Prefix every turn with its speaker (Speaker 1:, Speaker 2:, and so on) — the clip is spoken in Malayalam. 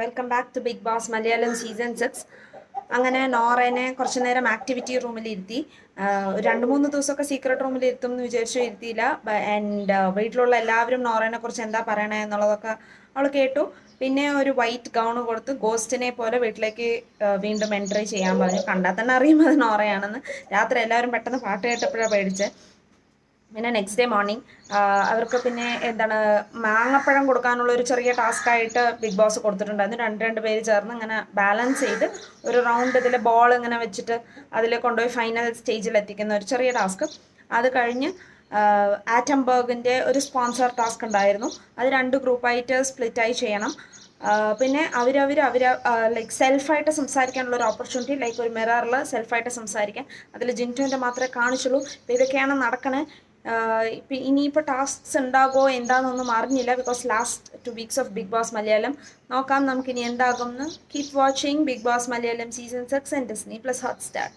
Speaker 1: Welcome back to Bigg Boss Malayalam season six അങ്ങനെ നോറേനെ കുറച്ചു നേരം ആക്ടിവിറ്റി റൂമിൽ ഇരുത്തി. രണ്ട് മൂന്ന് ദിവസമൊക്കെ സീക്രട്ട് റൂമിൽ ഇരുത്തും എന്ന് വിചാരിച്ചു ഇരുത്തിയില്ല. ആൻഡ് വീട്ടിലുള്ള എല്ലാവരും നോറേനെ കുറിച്ച് എന്താ പറയണേ എന്നുള്ളതൊക്കെ അവൾ കേട്ടു. പിന്നെ ഒരു വൈറ്റ് ഗൗൺ കൊടുത്ത് ഗോസ്റ്റിനെ പോലെ വീട്ടിലേക്ക് വീണ്ടും എൻട്രി ചെയ്യാൻ പറഞ്ഞു. കണ്ടാൽ തന്നെ അറിയും അത് നോറയാണെന്ന്. രാത്രി എല്ലാവരും പെട്ടെന്ന് പാട്ട് കേട്ടപ്പോഴാണ് പേടിച്ചത് പിന്നെ നെക്സ്റ്റ് ഡേ മോർണിംഗ് അവർക്ക് പിന്നെ എന്താണ് മാങ്ങപ്പഴം കൊടുക്കാനുള്ള ഒരു ചെറിയ ടാസ്ക് ആയിട്ട് ബിഗ് ബോസ് കൊടുത്തിട്ടുണ്ടായിരുന്നു രണ്ട് രണ്ട് പേര് ചേർന്ന് ഇങ്ങനെ ബാലൻസ് ചെയ്ത് ഒരു റൗണ്ട് ഇതിൽ ബോൾ ഇങ്ങനെ വെച്ചിട്ട് അതിൽ കൊണ്ടുപോയി ഫൈനൽ സ്റ്റേജിൽ എത്തിക്കുന്ന ഒരു ചെറിയ ടാസ്ക് അത് കഴിഞ്ഞ് ആറ്റംബർഗിന്റെ ഒരു സ്പോൺസർ ടാസ്ക് ഉണ്ടായിരുന്നു. അത് രണ്ട് ഗ്രൂപ്പായിട്ട് സ്പ്ലിറ്റായി ചെയ്യണം. പിന്നെ അവരവർ അവർ ലൈക്ക് സെൽഫായിട്ട് സംസാരിക്കാനുള്ള ഒരു ഓപ്പർച്യൂണിറ്റി ലൈക്ക് ഒരു മിററിൽ സെൽഫായിട്ട് സംസാരിക്കാൻ. അതിൽ ജിന്റുവിന്റെ മാത്രമേ കാണിച്ചുള്ളൂ. ഇതൊക്കെയാണ് നടക്കണേ. ഇപ്പം ഇനിയിപ്പോൾ ടാസ്ക്സ് ഉണ്ടാകുമോ എന്താണെന്നൊന്നും അറിഞ്ഞില്ല because last two weeks of Bigg Boss Malayalam നോക്കാം നമുക്കിനി എന്താകുമെന്ന് keep watching Bigg Boss Malayalam season six and Disney plus Hotstar